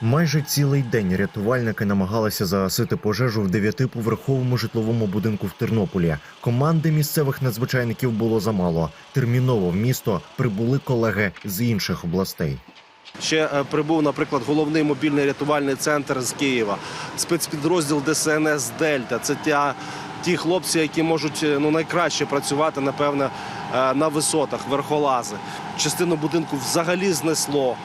Майже цілий день рятувальники намагалися загасити пожежу в дев'ятиповерховому житловому будинку в Тернополі. Команди місцевих надзвичайників було замало. Терміново в місто прибули колеги з інших областей. Ще е, прибув, наприклад, головний мобільний рятувальний центр з Києва, спецпідрозділ ДСНС Дельта. Це ті, ті хлопці, які можуть е, ну найкраще працювати, напевне, е, на висотах, верхолази. Частину будинку взагалі знесло.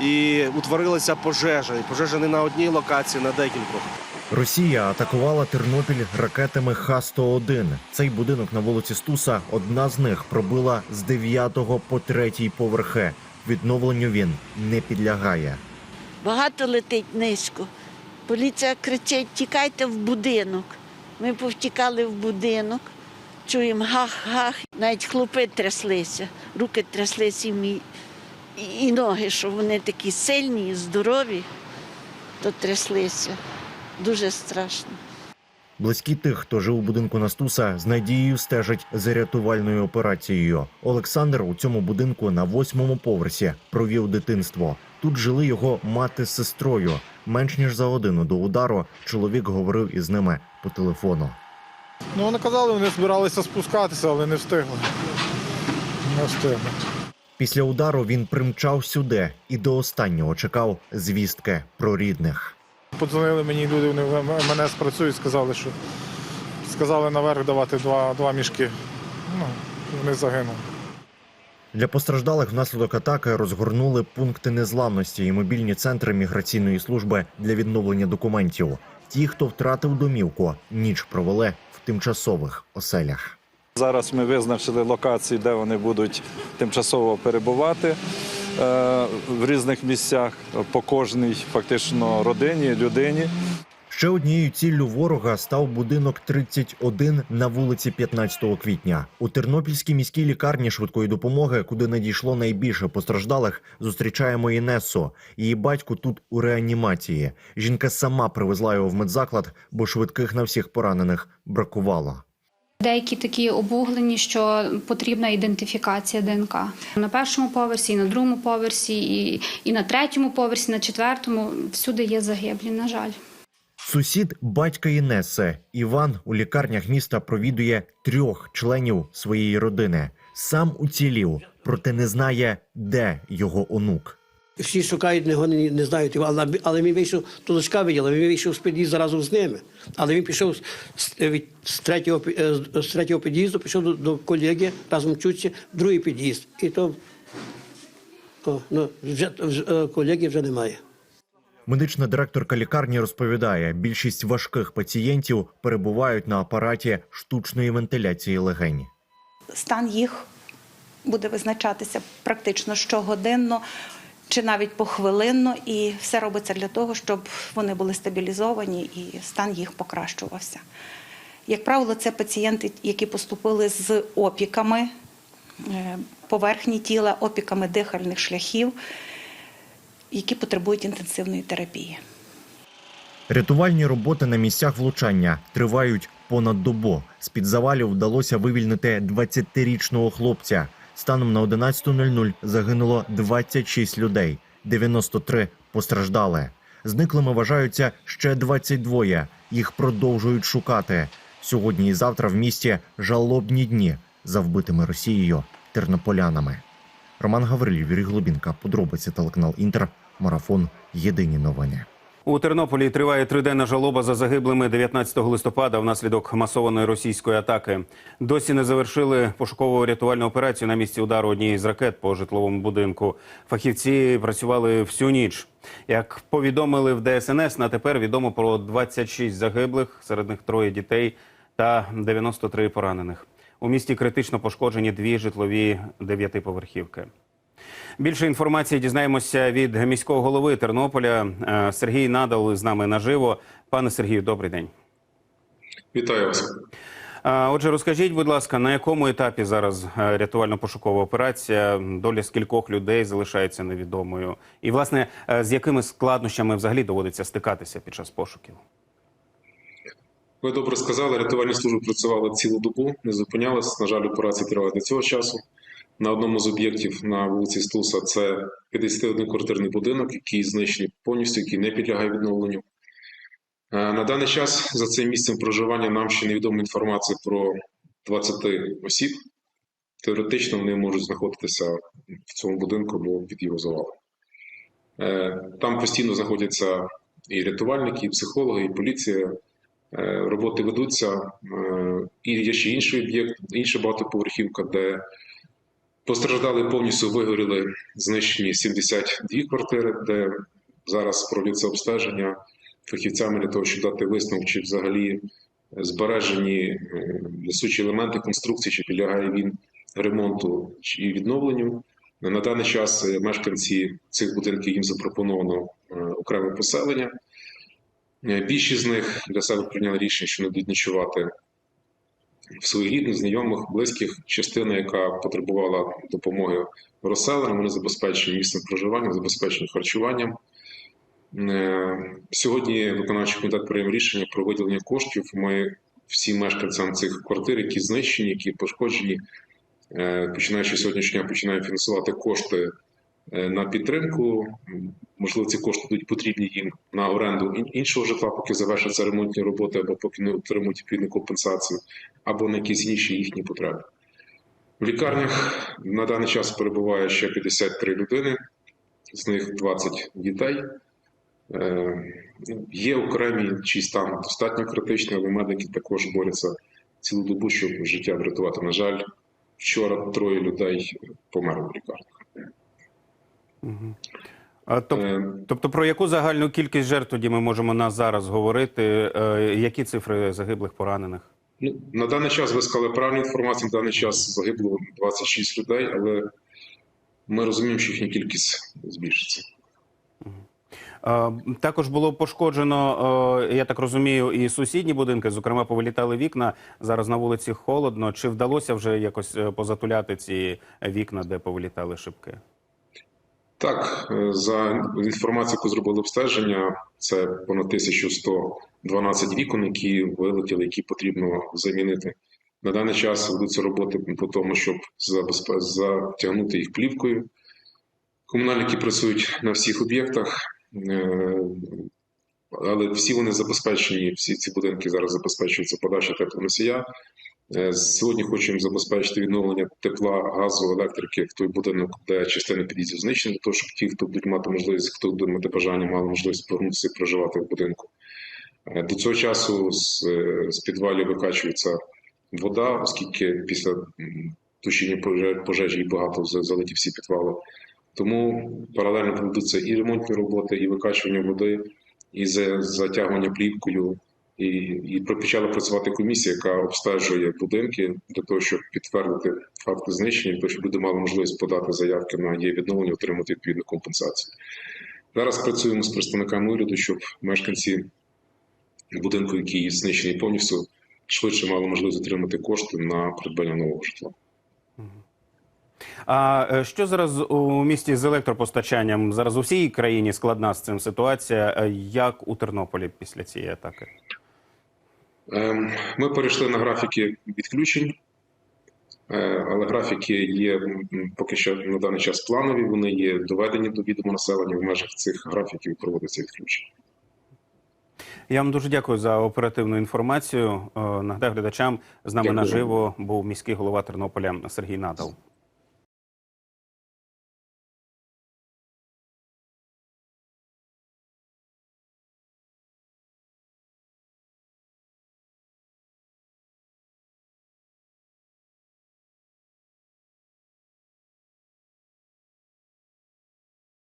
І утворилася пожежа. І пожежа не на одній локації, на декількох. Росія атакувала Тернопіль ракетами Х-101. Цей будинок на вулиці Стуса одна з них пробила з 9 по 3 поверхи. Відновленню він не підлягає. Багато летить низько. Поліція кричить: тікайте в будинок. Ми повтікали в будинок, чуємо гах-гах. Навіть хлопи тряслися, руки тряслися і, мі- і, і ноги, що вони такі сильні і здорові, то тряслися. Дуже страшно. Близькі тих, хто жив у будинку Настуса, з надією стежать за рятувальною операцією. Олександр у цьому будинку на восьмому поверсі провів дитинство. Тут жили його мати з сестрою. Менш ніж за годину до удару чоловік говорив із ними по телефону. Ну, вони казали, вони збиралися спускатися, але не встигли. Не встигли. Після удару він примчав сюди і до останнього чекав звістки про рідних. Подзвонили мені люди, вони мене спрацюють, сказали, що сказали наверх давати два, два мішки. Ну, вони загинули. Для постраждалих внаслідок атаки розгорнули пункти незламності і мобільні центри міграційної служби для відновлення документів. Ті, хто втратив домівку, ніч провели в тимчасових оселях. Зараз ми визначили локації, де вони будуть тимчасово перебувати е, в різних місцях по кожній фактично родині, людині. Ще однією ціллю ворога став будинок 31 на вулиці 15 квітня. У Тернопільській міській лікарні швидкої допомоги, куди надійшло найбільше постраждалих, зустрічаємо Інесу. Її батько тут у реанімації. Жінка сама привезла його в медзаклад, бо швидких на всіх поранених бракувало. Деякі такі обуглені, що потрібна ідентифікація ДНК на першому поверсі, і на другому поверсі, і, і на третьому поверсі, на четвертому. Всюди є загиблі. На жаль. Сусід батька Інеси Іван у лікарнях міста провідує трьох членів своєї родини. Сам уцілів, проте не знає, де його онук. Всі шукають його, не, не знають його, але, але він вийшов, то дочка виділа, він вийшов з під'їзду разом з ними. Але він пішов з, від- з, третього, е, з- третього під'їзду, пішов до, до колеги, разом вчуться, в другий під'їзд. І то о, ну, вже, вже, е, колеги вже немає. Медична директорка лікарні розповідає, більшість важких пацієнтів перебувають на апараті штучної вентиляції легень. стан їх буде визначатися практично щогодинно чи навіть похвилинно, і все робиться для того, щоб вони були стабілізовані і стан їх покращувався. Як правило, це пацієнти, які поступили з опіками е, поверхні тіла, опіками дихальних шляхів, які потребують інтенсивної терапії. Рятувальні роботи на місцях влучання тривають понад добу. З під завалів вдалося вивільнити 20-річного хлопця. Станом на 11.00 загинуло 26 людей, 93 постраждали. Зниклими вважаються ще 22. Їх продовжують шукати. Сьогодні і завтра в місті жалобні дні за вбитими Росією тернополянами. Роман Гаврилів, Юрій Глубінка, подробиці телеканал Інтер, марафон. Єдині новини. У Тернополі триває триденна жалоба за загиблими 19 листопада внаслідок масованої російської атаки. Досі не завершили пошуково рятувальну операцію на місці удару однієї з ракет по житловому будинку. Фахівці працювали всю ніч. Як повідомили в ДСНС, на тепер відомо про 26 загиблих, серед них троє дітей та 93 поранених. У місті критично пошкоджені дві житлові дев'ятиповерхівки. Більше інформації дізнаємося від міського голови Тернополя. Е, Сергій Надал з нами наживо. Пане Сергію, добрий день. Вітаю вас. Е, Отже, розкажіть, будь ласка, на якому етапі зараз е, рятувально-пошукова операція? Доля скількох людей залишається невідомою, і власне з якими складнощами взагалі доводиться стикатися під час пошуків? Ви добре сказали, рятувальні служби працювали цілу добу, не зупинялись. На жаль, операція триває до цього часу. На одному з об'єктів на вулиці Стуса. Це 51-квартирний будинок, який знищений повністю, який не підлягає відновленню. Е, На даний час за цим місцем проживання нам ще невідома інформація про 20 осіб. Теоретично вони можуть знаходитися в цьому будинку або під його завалом. Е, Там постійно знаходяться і рятувальники, і психологи, і поліція. Е, Роботи ведуться. І є ще інший об'єкт, інша багатоповерхівка, де постраждали повністю вигоріли знищені 72 квартири, де зараз проводиться обстеження фахівцями для того, щоб дати висновок, чи взагалі збережені е, несучі елементи конструкції, чи підлягає він ремонту чи відновленню. На даний час е, мешканці цих будинків їм запропоновано е, окреме поселення. Більшість з них для себе прийняли рішення, що не будуть ночувати своїх рідних, знайомих, близьких. Частина, яка потребувала допомоги розселенням, вони забезпечені місцем проживання, забезпечені харчуванням. Е, Сьогодні виконавчий комітет прийняв рішення про виділення коштів. Ми всім мешканцям цих квартир, які знищені, які пошкоджені, е, починаючи сьогоднішнього починаємо фінансувати кошти на підтримку. Можливо, ці кошти будуть потрібні їм на оренду іншого житла, поки завершаться ремонтні роботи, або поки не отримують відповідну компенсацію, або на якісь інші їхні потреби. В лікарнях на даний час перебуває ще 53 людини, з них 20 дітей. Е, Є окремі, чий стан достатньо критичний, але медики також борються цілу добу, щоб життя врятувати. На жаль, вчора троє людей померли в лікарнях. Мгм. А, тоб- Е, Тобто, про яку загальну кількість жертв тоді ми можемо на зараз говорити? Е, Які цифри загиблих, поранених? Ну, на даний час ви сказали правильну інформацію. На даний час загибло 26 людей, але ми розуміємо, що їхня кількість збільшиться. Також було пошкоджено, е, я так розумію, і сусідні будинки. Зокрема, повилітали вікна. Зараз на вулиці холодно. Чи вдалося вже якось е, позатуляти ці вікна, де повилітали шибки? Так, е, за інформацією, яку зробили обстеження, це понад 1112 вікон, які вилетіли, які потрібно замінити. На даний час ведуться роботи по тому, щоб затягнути їх плівкою. Комунальники працюють на всіх об'єктах, е, але всі вони забезпечені, всі ці будинки зараз забезпечуються подача теплоносія. Е, Сьогодні хочемо забезпечити відновлення тепла, газу, електрики в той будинок, де частина під'їздів знищена, для того, щоб ті, хто будуть мати можливість, хто буде мати бажання, мали можливість повернутися і проживати в будинку. Е, До цього часу з, е, з підвалів викачується вода, оскільки після тушіння пожежі багато залиті всі підвали. Тому паралельно проведуться і ремонтні роботи, і викачування води, і за- затягування плівкою. І, і почала працювати комісія, яка обстежує будинки для того, щоб підтвердити факти знищення, для того, щоб люди мали можливість подати заявки на її відновлення, отримати відповідну компенсацію. Зараз працюємо з представниками уряду, щоб мешканці будинку, який знищений повністю, швидше мали можливість отримати кошти на придбання нового житла. А е, що зараз у місті з електропостачанням? Зараз у всій країні складна з цим ситуація. Е, Як у Тернополі після цієї атаки? Ем, Ми перейшли на графіки відключень, е, але графіки є поки що на даний час планові. Вони є доведені до відома населення. В межах цих графіків проводиться відключення. Я вам дуже дякую за оперативну інформацію. Е, Нагадаю глядачам з нами Дякую. наживо був міський голова Тернополя Сергій Надал.